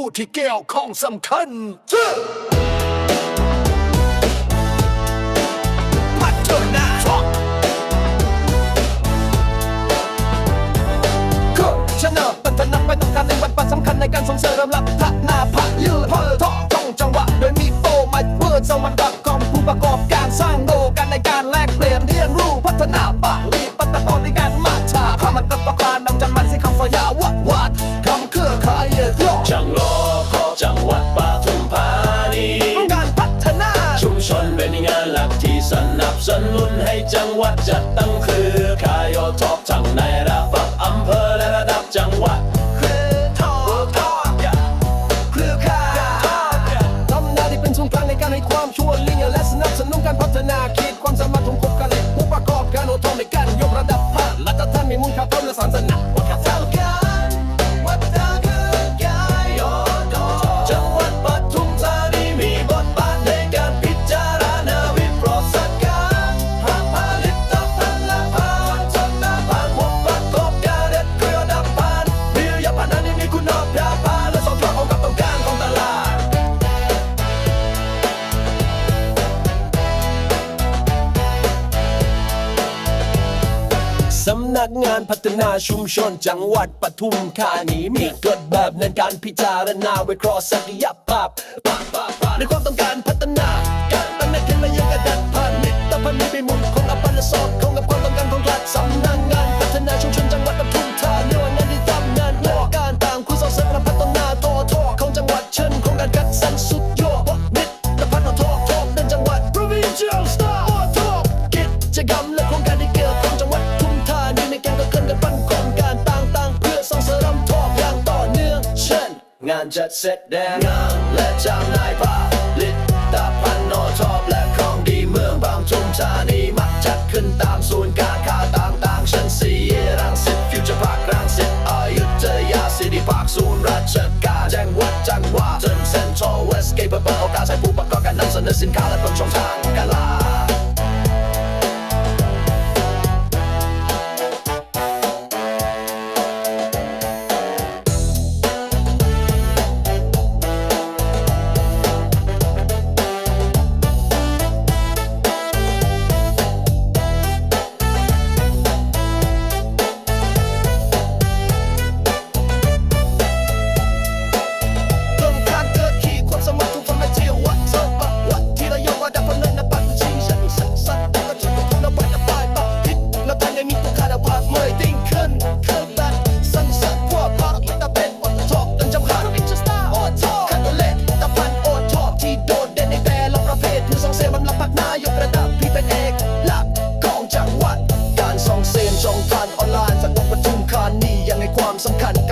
ผู้ที่เกี่ยวข้องสำคัญพัฒนาก็ชนะพัฒนาไปต้องการในวันปัจสำคัญในการส่งเสริมรับพัฒนาพะยืดพอท่อท่องจังหวะ โดยมีโตมาเพื่อสมันดับ จังหวัดจัดตั้งเครือข่ายโอทอปทั้งในระดับอำเภอและระดับจังหวัดเครือทอทอเครือข่ายทำหน้าที่เป็นศูนย์กลางในการให้ความช่วยเหลือและสนับสนุนการพัฒนาขีดความสามารถของพวกกันเลยผู้ประกอบการโอทอในการยกระดับภาคและท่านมีมูลค่าเพิ่มและสารสนับวัฒนธรรม นักงานพัฒนาชุมชนจังหวัดปทุมธานีมีกฎแบบในการพิจารณาวิเคราะห์ศักยภาพในความต้องการพัฒนา การตั้งแต่ขึ้นและยังกระดับพันนิตพันธ์มีมุลของอปันสอดของกับความต้องการของรัฐสำนักงานพัฒนาชุมชนจังหวัดปทุมธานีวันนั้นที่ทำงานและการต่างคุณส่งเสริมและพัฒนาทอทอของจังหวัดเช่นโครงการคัดสรรสุดยอดนิตพันธ์ทอทอในจังหวัด Provincial Star ทอกิจกรรม งานจัดเสร็จแดงงานและจำนายผลิตภัณฑ์โนทอปและของดีเมืองบางทุมธานีมักจัดขึ้นตามศูนย์การค้าต่างๆเช่นซีรังสิตฟิวเจอร์พาร์ครังสิตอายุธยาซิตี้พาร์คศูนย์ราชการจังวัดจังหวัดจนเซ็นทรัลเวสเกตเปิดโอกาสให้ผู้ประกอบการนำเสนอสินค้าและเปิดช่องทาง some